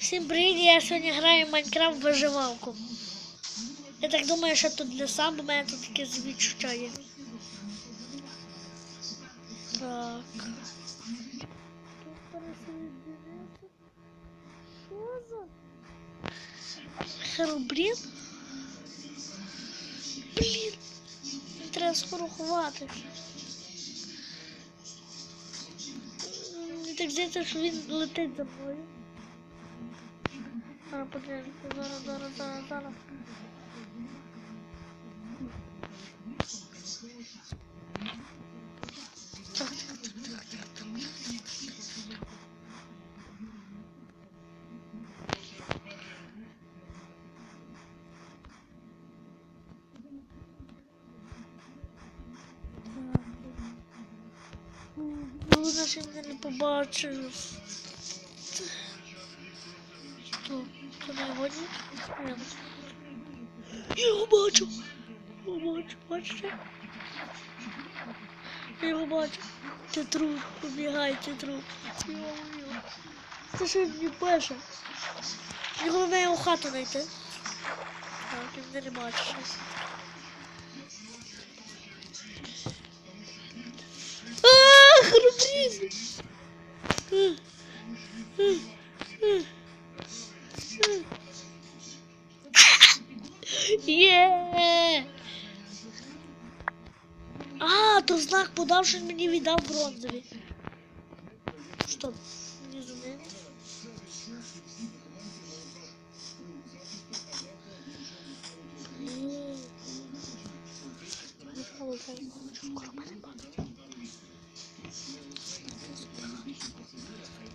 Всім привіт, я сьогодні граю в Майнкрафт виживалку. Я так думаю, що тут для сам, бо мене тут таке відчуття є. Так. Що за? Блін. Треба скоро ховати. Так здається, що він летить за мною. Зараз подивимося, зараз, зараз, зараз, зараз. Ну, наче мене не побачив. Не годні? Я його бачу. Я бачу, бачите? Я бачу. Це труп, побігай, це труп. Це він мені пише? Мені головне його хату знайти. Так, він не бачить щось. А, храбрин! Є! А, то знак подав, що мені віддав бронзові. Стоп, не знаю.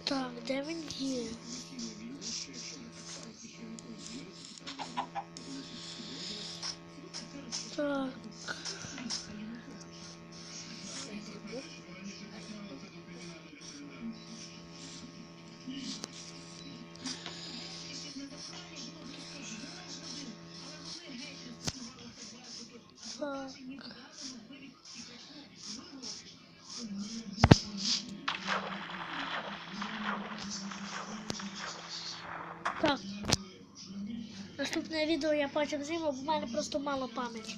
Так, де він є? Так. Наступне відео я потім зніму, бо в мене просто мало пам'яті.